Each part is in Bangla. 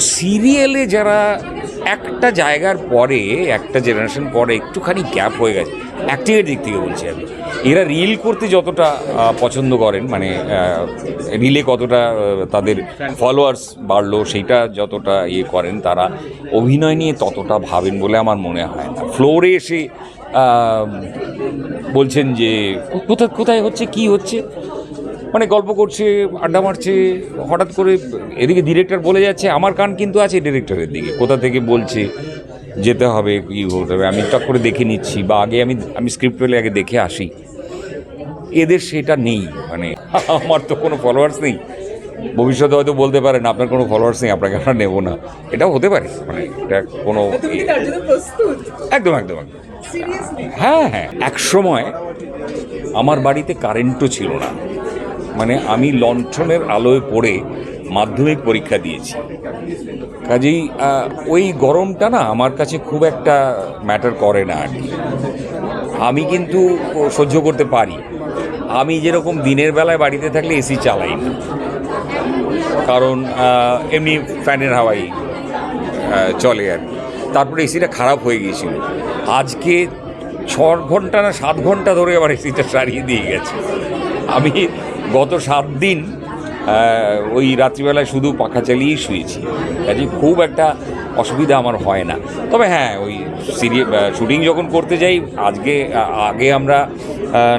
সিরিয়ালে যারা একটা জায়গার পরে, একটা জেনারেশন পরে একটুখানি গ্যাপ হয়ে গেছে অ্যাক্টিংয়ের দিক থেকে বলছি আমি। এরা রিল করতে যতটা পছন্দ করেন মানে রিলে কতটা তাদের ফলোয়ার্স বাড়লো, সেইটা যতটা ইয়ে করেন, তারা অভিনয় নিয়ে ততটা ভাবেন বলে আমার মনে হয় না। ফ্লোরে এসে বলছেন যে কোথায় কোথায় হচ্ছে, কি হচ্ছে? মানে গল্প করছে আড্ডা মারছে হঠাৎ করে এদিকে ডিরেক্টর বলে যাচ্ছে আমার কান কিন্তু আছে ডিরেক্টরের দিকে কোথা থেকে বলছে যেতে হবে কি হতে হবে আমি টক করে দেখে নিচ্ছি বা আগে আমি আমি স্ক্রিপ্ট পেলে আগে দেখে আসি। এদের সেটা নেই মানে আমার তো কোনো ফলোয়ার্স নেই। ভবিষ্যতে হয়তো বলতে পারেন আপনার কোনো ফলোয়ার্স নেই আপনাকে আমরা নেব না। এটাও হতে পারে মানে এটা কোনো একদম একদম একদম। হ্যাঁ হ্যাঁ এক সময় আমার বাড়িতে কারেন্টও ছিল না। মানে আমি লণ্ঠনের আলোয় পড়ে মাধ্যমিক পরীক্ষা দিয়েছি। কাজেই ওই গরমটা না আমার কাছে খুব একটা ম্যাটার করে না আর কি। আমি কিন্তু সহ্য করতে পারি। আমি যেরকম দিনের বেলায় বাড়িতে থাকলে এসি চালাই না। কারণ এমনি ফ্যানের হাওয়াই চলে আর। তারপরে এসিটা খারাপ হয়ে গিয়েছিল। আজকে ছ ঘণ্টা না সাত ঘণ্টা ধরে আবার এসিটা সারিয়ে দিয়ে গেছে। আমি গত সাত দিন ওই রাত্রিবেলায় শুধু পাখা চালিয়েই শুয়েছি। কাজে খুব একটা অসুবিধা আমার হয় না। তবে হ্যাঁ ওই সিরিয়ে শুটিং যখন করতে যাই আজকে আগে আমরা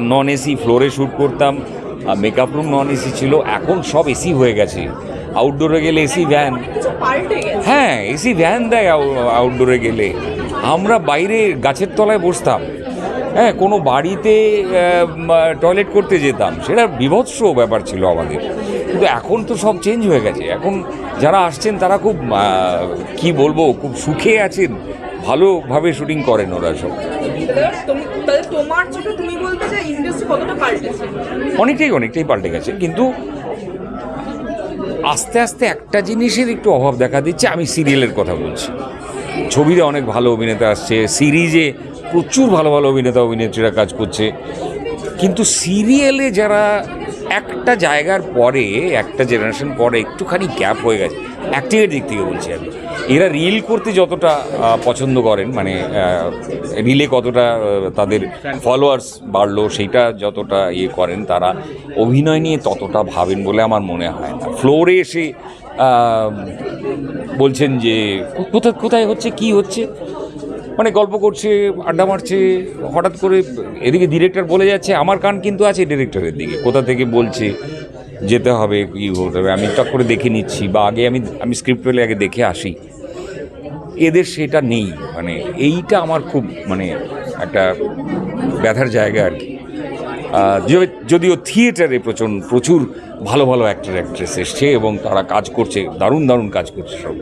নন এসি ফ্লোরে শ্যুট করতাম মেকআপ রুম নন এসি ছিল এখন সব এসি হয়ে গেছে। আউটডোরে গেলে এসি ভ্যান হ্যাঁ এসি ভ্যান দেয় আউ- আউটডোরে গেলে। আমরা বাইরে গাছের তলায় বসতাম। হ্যাঁ কোনো বাড়িতে টয়লেট করতে যেতাম। সেটা বিভৎস ব্যাপার ছিল আমাদের। কিন্তু এখন তো সব চেঞ্জ হয়ে গেছে। এখন যারা আসছেন তারা খুব কি বলব খুব সুখে আছেন। ভালোভাবে শুটিং করেন ওরা সব। অনেকটাই অনেকটাই পাল্টে গেছে। কিন্তু আস্তে আস্তে একটা জিনিসের একটু অভাব দেখা দিচ্ছে। আমি সিরিয়ালের কথা বলছি। ছবিতে অনেক ভালো অভিনেতা আসছে। সিরিজে প্রচুর ভালো ভালো অভিনেতা অভিনেত্রীরা কাজ করছে। কিন্তু সিরিয়ালে যারা একটা জায়গার পরে একটা জেনারেশন পরে একটুখানি গ্যাপ হয়ে গেছে। অ্যাক্টিংয়ের দিক থেকে বলছি আমি। এরা রিল করতে যতটা পছন্দ করেন মানে রিলে কতটা তাদের ফলোয়ার্স বাড়লো সেইটা যতটা ইয়ে করেন তারা অভিনয় নিয়ে ততটা ভাবেন বলে আমার মনে হয় না। ফ্লোরে এসে বলছেন যে কোথায় কোথায় হচ্ছে কি হচ্ছে? মানে গল্প করছে, আড্ডা মারছে, হঠাৎ করে এদিকে ডিরেক্টর বলে যাচ্ছে, আমার কান কিন্তু আছে ডিরেক্টরের দিকে। কোথা থেকে বলছে, যেতে হবে, কি হতে হবে, আমি টক করে দেখে নিচ্ছি, বা আগে আমি আমি স্ক্রিপ্ট পেলে আগে দেখে আসি। এদের সেটা নেই মানে এইটা আমার খুব মানে একটা ব্যথার জায়গা আর কি। যদিও থিয়েটারে প্রচুর প্রচুর ভালো ভালো অ্যাক্টর অ্যাক্ট্রেস এসছে এবং তারা কাজ করছে, দারুণ দারুণ কাজ করছে সব।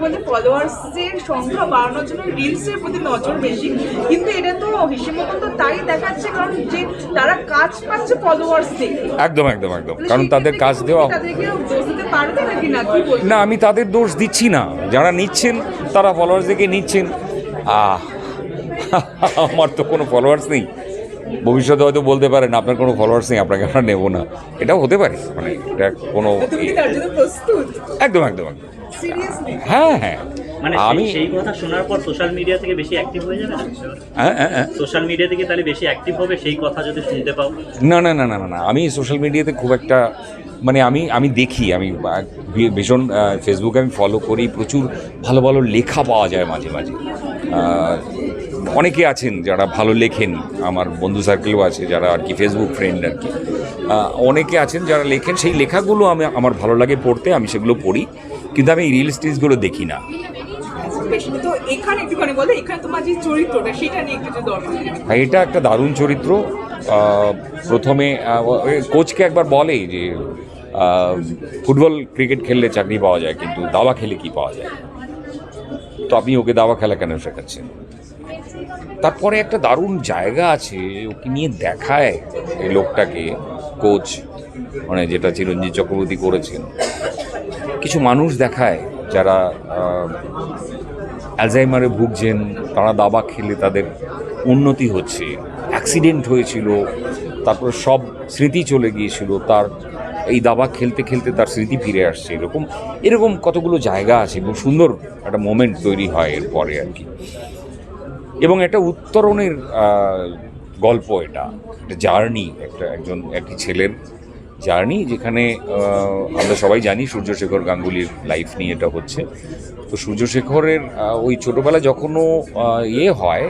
কিন্তু এই যে বলে ফলোয়ার্সের সংখ্যা বাড়ানোর জন্য রিলসের প্রতি নজর বেশি। কিন্তু এটা তো হিসেবে তো তাই দেখাচ্ছে কারণ যে তারা কাজ পাচ্ছে ফলোয়ার্স থেকে একদম একদম। একদম কারণ তাদের কাজ দেওয়া না? আমি তাদের দোষ দিচ্ছি না। যারা নিচ্ছেন তারা ফলোয়ার্স দেখে নিচ্ছেন। আহ আমার তো কোনো ফলোয়ার্স নেই। ভবিষ্যতে হয়তো বলতে পারেন আপনার কোনো ফলোয়ার্স নেই আপনাকে আমরা নেব না। এটাও হতে পারে মানে এটা কোনো একদম একদম। একদম হ্যাঁ হ্যাঁ। মানে আমি সেই- কথা শোনার পর সোশ্যাল মিডিয়া থেকে বেশি অ্যাক্টিভ হয়ে যাবে? হ্যাঁ হ্যাঁ হ্যাঁ। সোশ্যাল মিডিয়া থেকে তাহলে বেশি অ্যাক্টিভ হবে সেই কথা যদি শুনতে পাও? না না না না না না। আমি সোশ্যাল মিডিয়াতে খুব একটা মানে আমি আমি দেখি আমি ভীষণ ফেসবুকে আমি ফলো করি। প্রচুর ভালো ভালো লেখা পাওয়া যায় মাঝে মাঝে। অনেকে আছেন যারা ভালো লেখেন আমার বন্ধু সার্কেলও আছে যারা আর কি ফেসবুক ফ্রেন্ড আর কি। অনেকে আছেন যারা লেখেন সেই লেখাগুলো আমি আমার ভালো লাগে পড়তে আমি সেগুলো পড়ি কিন্তু আমি রিল স্টিজগুলো দেখি না। বেশি তো এখানে একটুখানি বলো এখানে তোমার যে চরিত্রটা সেটা নিয়ে একটু যদি দরকার আর এটা একটা দারুণ চরিত্র। প্রথমে কোচকে একবার বলে যে ফুটবল ক্রিকেট খেললে চাকরি পাওয়া যায় কিন্তু দাবা খেলে কি পাওয়া যায়? তো আপনি ওকে দাবা খেলা কেন শেখাচ্ছেন? তারপরে একটা দারুণ জায়গা আছে, ওকে নিয়ে দেখায় এই লোকটাকে কোচ মানে যেটা চিরঞ্জিত চক্রবর্তী করেছেন। কিছু মানুষ দেখায় যারা অ্যালজাইমারে ভুগছেন, তারা দাবা খেলে তাদের উন্নতি হচ্ছে। অ্যাক্সিডেন্ট হয়েছিল, তারপর সব স্মৃতি চলে গিয়েছিল, তার এই দাবা খেলতে খেলতে তার স্মৃতি ফিরে আসছে এরকম। এরকম কতগুলো জায়গা আছে খুব সুন্দর একটা মোমেন্ট তৈরি হয় এরপরে আর কি। এবং একটা উত্তরণের গল্প এটা, একটা জার্নি, একটা একজন, একটি ছেলের জার্নি যেখানে আমরা সবাই জানি সূর্যশেখর গাঙ্গুলির লাইফ নিয়ে এটা হচ্ছে। তো সূর্যশেখরের ওই ছোটোবেলা যখনও ইয়ে হয়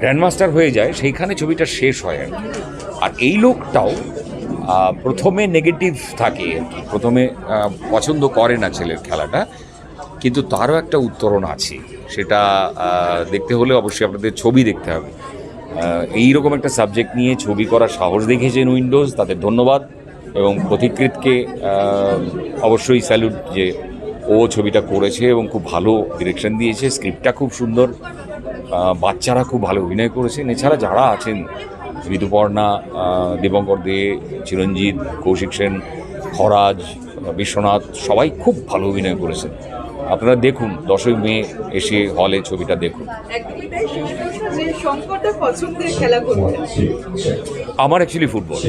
গ্র্যান্ডমাস্টার হয়ে যায়, সেইখানে ছবিটা শেষ হয় আর আর এই লোকটাও প্রথমে নেগেটিভ থাকে প্রথমে পছন্দ করে না ছেলের খেলাটা। কিন্তু তারও একটা উত্তরণ আছে। সেটা দেখতে হলে অবশ্যই আপনাদের ছবি দেখতে হবে। আহ, এইরকম একটা সাবজেক্ট নিয়ে ছবি করার সাহস দেখিয়েছেন উইন্ডোজ তাদের ধন্যবাদ এবং পথিকৃতকে অবশ্যই স্যালুট যে ও ছবিটা করেছে এবং খুব ভালো ডিরেকশন দিয়েছে স্ক্রিপ্টটা খুব সুন্দর বাচ্চারা খুব ভালো অভিনয় করেছেন। এছাড়া যারা আছেন ঋতুপর্ণা আহ, দীপঙ্কর দে চিরঞ্জিত কৌশিক সেন খরাজ বিশ্বনাথ সবাই খুব ভালো অভিনয় করেছেন। আপনারা দেখুন দশই মে এসে হলে ছবিটা দেখুন। আমার অ্যাকচুয়ালি ফুটবল